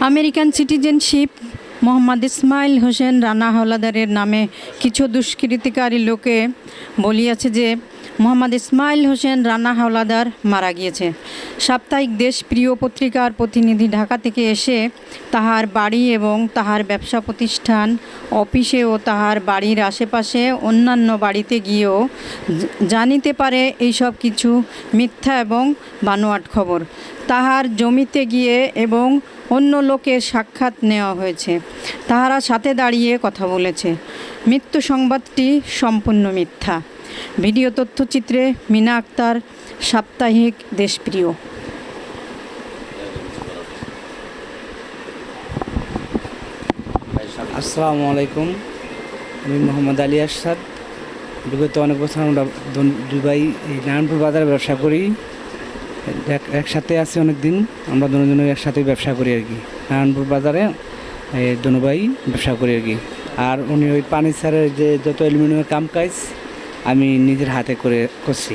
American citizenship Mohammad Ismail Hossain Rana হলাদারের নামে কিছু দুষ্কৃতিকারী লোকে বলিয়াছে যে মোহাম্মদ ইসমাইল হোসেন রানা হাওলাদার মারা গিয়েছে। সাপ্তাহিক দেশ প্রিয় পত্রিকার প্রতিনিধি ঢাকা থেকে এসে তাহার বাড়ি এবং তাহার ব্যবসা প্রতিষ্ঠান, অফিসে ও তাহার বাড়ির আশেপাশে অন্যান্য বাড়িতে গিয়েও জানিতে পারে এইসব কিছু মিথ্যা এবং বানোয়াট খবর। তাহার জমিতে গিয়ে এবং অন্য লোকের সাক্ষাৎ নেওয়া হয়েছে। তাহারা সাথে দাঁড়িয়ে কথা বলেছে। মৃত্যু সংবাদটি সম্পূর্ণ মিথ্যা। ভিডিও তথ্যচিত্রে মিনা আক্তার, সাপ্তাহিক দেশপ্রিয়। আসসালামু আলাইকুম। আমি মোহাম্মদ আলী আসাদ বিগত অনেক বছর আমরা দুবাই, এই নারায়ণপুর বাজারে ব্যবসা করি। এক- একসাথে আছি অনেক দিন আমরা দুজনে একসাথে ব্যবসা করি আর কি। নারায়ণপুর বাজারে দুবাই ব্যবসা করি আর কি। আর উনি ওই পানি সারের যে যত অ্যালুমিনিয়ামের কাম কাজ আমি নিজের হাতে করে করছি।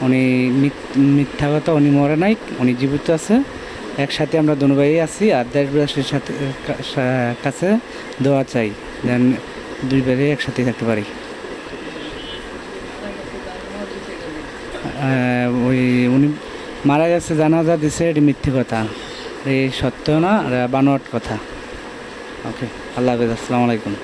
উনি মিথ- মিথ্যা কথা উনি মরে নাই, উনি জীবিত আছে। একসাথে আমরা দুবাই আছি আর দেশবাসীর সাথে কাছে দোয়া চাই যেন দুই বারে একসাথে থাকতে পারি। ওই উনি মারা গেছে, জানাজা দিছে, এটি মিথ্যে কথা। এই সত্য না বানোয়াট কথা। ওকে, আল্লাহ হাফেজ, আসসালামু আলাইকুম।